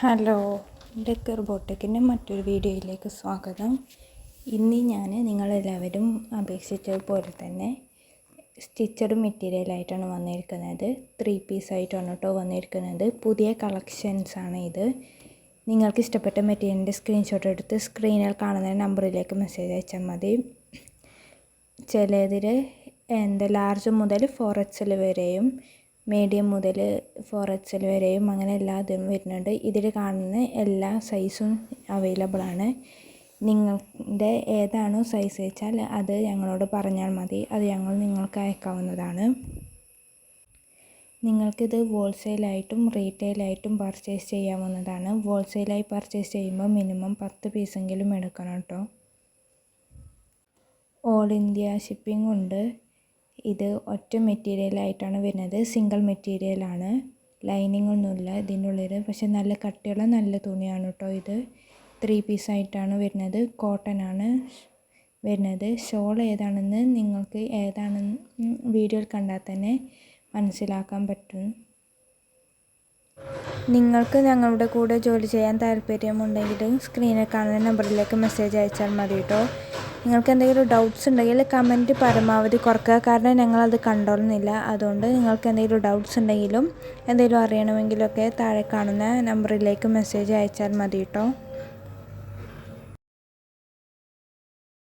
Hello decker ബോട്ടക്കിന്റെ മറ്റൊരു വീഡിയോയിലേക്ക് സ്വാഗതം. ഇന്ന് ഞാൻ നിങ്ങളെല്ലാവരും അപേക്ഷിച്ചതുപോലെ തന്നെ സ്റ്റിച്ചഡ് മെറ്റീരിയലായിട്ടാണ് വന്നിരിക്കുന്നത്. ത്രീ പീസായിട്ടാണ് കേട്ടോ വന്നിരിക്കുന്നത്. പുതിയ കളക്ഷൻസാണ് ഇത്. നിങ്ങൾക്ക് ഇഷ്ടപ്പെട്ട മെറ്റീരിയലിന്റെ സ്ക്രീൻഷോട്ട് എടുത്ത് സ്ക്രീനിൽ കാണുന്ന നമ്പറിലേക്ക് മെസ്സേജ് അയച്ചാൽ മതി. ചിലതിൽ എന്താ ലാർജ് മുതൽ ഫോർ എക്സൽ വരെയും മീഡിയം മുതൽ ഫോർ എക്സൽ വരെയും അങ്ങനെ എല്ലാ ഇതും വരുന്നുണ്ട്. ഇതിൽ കാണുന്ന എല്ലാ സൈസും അവൈലബിൾ ആണ്. നിങ്ങളുടെ ഏതാണോ സൈസ് വെച്ചാൽ അത് ഞങ്ങളോട് പറഞ്ഞാൽ മതി. അത് ഞങ്ങൾ നിങ്ങൾക്ക് അയക്കാവുന്നതാണ്. നിങ്ങൾക്കിത് ഹോൾസെയിലായിട്ടും റീറ്റെയിലായിട്ടും പർച്ചേസ് ചെയ്യാവുന്നതാണ്. ഹോൾസെയിലായി പർച്ചേസ് ചെയ്യുമ്പോൾ മിനിമം പത്ത് പീസെങ്കിലും എടുക്കണം കേട്ടോ. ഓൾ ഇന്ത്യ ഷിപ്പിംഗ് ഉണ്ട്. ഇത് ഒറ്റ മെറ്റീരിയലായിട്ടാണ് വരുന്നത്. സിംഗിൾ മെറ്റീരിയലാണ് ലൈനിങ് ഒന്നുമില്ല ഇതിനുള്ളിൽ. പക്ഷെ നല്ല കട്ടിയുള്ള നല്ല തുണിയാണ് കേട്ടോ ഇത്. ത്രീ പീസായിട്ടാണ് വരുന്നത്. കോട്ടൺ ആണ് വരുന്നത്. ഷോൾ ഏതാണെന്ന് നിങ്ങൾക്ക് ഏതാണെന്ന് വീഡിയോയിൽ കണ്ടാൽ തന്നെ മനസ്സിലാക്കാൻ പറ്റും. നിങ്ങൾക്ക് ഞങ്ങളുടെ കൂടെ ജോലി ചെയ്യാൻ താല്പര്യമുണ്ടെങ്കിൽ സ്ക്രീനിൽ കാണുന്ന നമ്പറിലേക്ക് മെസ്സേജ് അയച്ചാൽ മതി കേട്ടോ. നിങ്ങൾക്ക് എന്തെങ്കിലും ഡൗട്ട്സ് ഉണ്ടെങ്കിൽ കമന്റ് പരമാവധി കുറക്കുക. കാരണം ഞങ്ങളത് കണ്ടോളുന്നില്ല. അതുകൊണ്ട് നിങ്ങൾക്ക് എന്തെങ്കിലും ഡൗട്ട്സ് ഉണ്ടെങ്കിലും എന്തെങ്കിലും അറിയണമെങ്കിലൊക്കെ താഴെ കാണുന്ന നമ്പറിലേക്ക് മെസ്സേജ് അയച്ചാൽ മതി കേട്ടോ.